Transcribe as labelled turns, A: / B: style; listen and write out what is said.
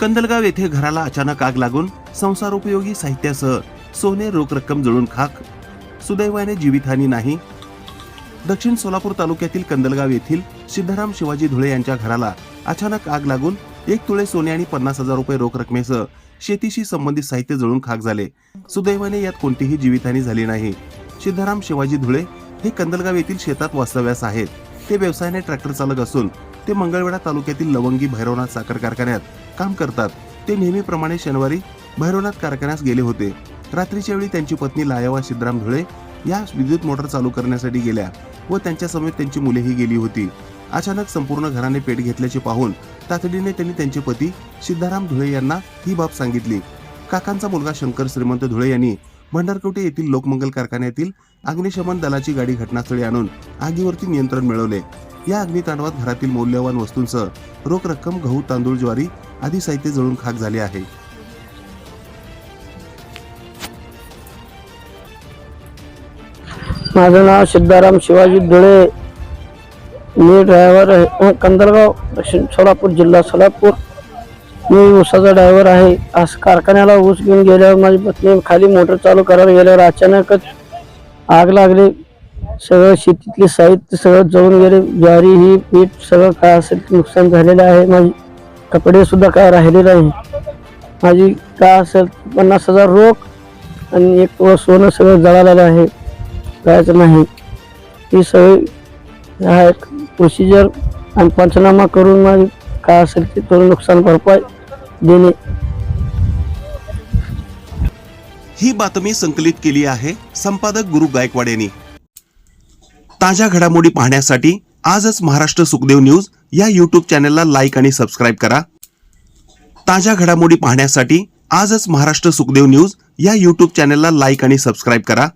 A: कंदलगाव येथे घराला अचानक आग लागून संसारोपयोगी साहित्यासह सोने रोख रक्कम जळून खाक. सुदैवाने जीवितहानी नाही. दक्षिण सोलापूर तालुक्यातील कंदलगाव येथील सिद्धाराम शिवाजी धुळे यांच्या घराला अचानक आग लागून एक तुळे सोने आणि पन्नास हजार रुपये रोख रकमेसह शेतीशी संबंधित साहित्य जळून खाक झाले. सुदैवाने यात कोणतीही जीवितहानी झाली नाही. सिद्धाराम शिवाजी धुळे हे कंदलगाव येथील शेतात वास्तव्यास आहेत. ते व्यवसायाने ट्रॅक्टर चालक असून ते मंगळवेढा तालुक्यातील लवंगी भैरवनाथ साखर कारखान्यात काम करतात. ते नेहमीप्रमाणे शनिवारी भैरवनाथ कारखान्यास गेले होते. रात्रीच्या वेळी त्यांची पत्नी लायवा सिद्धराम धुळे या विद्युत मोटर चालू करण्यासाठी गेल्या व त्यांच्या समेत त्यांची मुलेही गेली होती. अचानक संपूर्ण घराने पेट घेतल्याचे पाहून तातडीने त्यांनी त्यांचे पती सिद्धाराम धुळे यांना ही बाब सांगितली. काकांचा मुलगा शंकर श्रीमंत धुळे यांनी भंडारकोटे येथील लोकमंगल कारखान्यातील अग्निशमन दलाची गाडी घटनास्थळी आणून आगीवरती नियंत्रण मिळवले. या अग्नितांडवात घरातील मौल्यवान वस्तूंसह रोख रक्कम गहू तांदूळ ज्वारी आदी साहित्य जळून खाक झाले आहे.
B: माझं नाव सिद्धाराम शिवाजी धुळे. मी ड्रायव्हर आहे. कंदलगाव दक्षिण सोलापूर जिल्हा सोलापूर. मी ऊसाचा ड्रायव्हर आहे. आज कारखान्याला ऊस घेऊन गेल्यावर माझी पत्नी खाली मोटर चालू करायला गेल्यावर अचानकच आग लागली. सगळं शेतीतले साहित्य सगळं जळून गेले. ज्वारी ही पीठ सगळं काय असेल नुकसान झालेलं आहे. माझी कपडे सुद्धा काय राहिले नाही. माझी काय असेल पन्नास हजार रोख आणि एक व सोनं सगळं जळालेलं आहे. करायचं नाही. ही सगळी आहे प्रोसिजर आणि पंचनामा करून माझी काय असेल ते थोडं नुकसान भरपाई देणे.
A: ही बातमी संकलित केली आहे संपादक गुरु गायकवाड यांनी. ताज्या घडामोडी पाहण्यासाठी आजच महाराष्ट्र सुखदेव न्यूज या यूट्यूब चॅनलला लाईक आणि सबस्क्राईब करा. ताज्या घडामोडी पाहण्यासाठी आजच महाराष्ट्र सुखदेव न्यूज या यूट्यूब चॅनलला लाईक आणि सबस्क्राईब करा.